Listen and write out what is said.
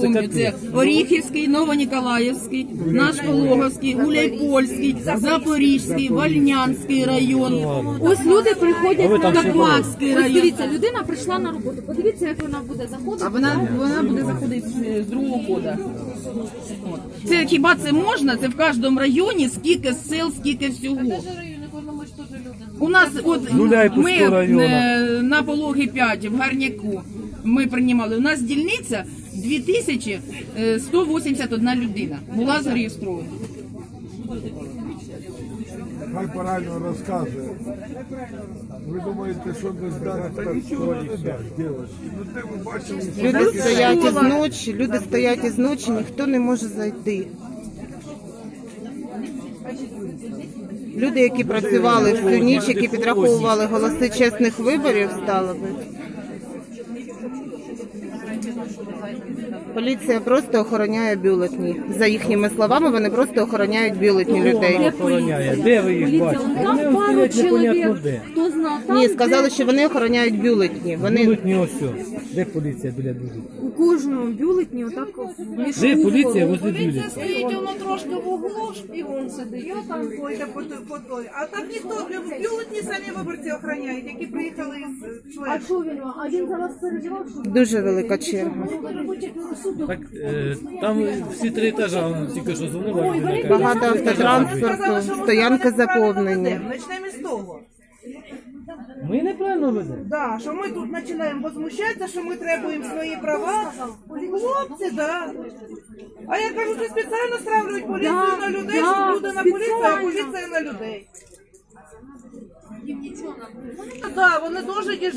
Помню, це Оріхівський, Новоніколаївський, наш Пологовський, Гуляйпольський, Запорізький, Вальнянський район. Ось люди приходять на всі район. дивіться, людина прийшла на роботу. Подивіться, як вона буде заходити. А вона, вона буде заходити з- з другого хода. Це хіба це можна? Це в кожному районі скільки сел, скільки всього. У нас от ми е, на пологи 5 в Гарняку ми приймали. У нас дільниця 2181 людина була зареєстрована. Хай правильно розказує. Ви думаєте, що нічого не делать? Ну де ви бачили? Люди стоять із ночі, люди стоять із ночі, ніхто не може зайти. Люди, які працювали всю ніч, які підраховували голоси чесних виборів, стали би. Поліція просто охороняє бюлетні. За їхніми словами, вони просто охороняють бюлетні людей. охороняє? Де ви їх бачите? там пару чоловік. Хто Ні, сказали, що вони охороняють бюлетні. Вони не ось. о. Де поліція біля дуже? у кожному бюлетні отак в мішку. Де поліція возле бюлетня? Стоїть воно трошки в углу, шпіон сидить, я там пойде по той, по той. А так ніхто бюлетні самі виборці охороняють, які приїхали із А членів. що він? А він за вас переживав, що дуже велика черга. Так е, там всі три етажа, вон тільки що дзвонила. людина, каже, Багато автотранспорту, стоянки заповнені. Почнемо з того. Ми неправильно ведемо. Да, що ми тут починаємо возмущатися, що ми требуємо свої права. Хлопці, да. А я кажу, що спеціально стравлюють поліцію Да, на людей, да, щоб люди на поліцію, а спеціально. поліція на людей. Так, да, вони дуже діжурять.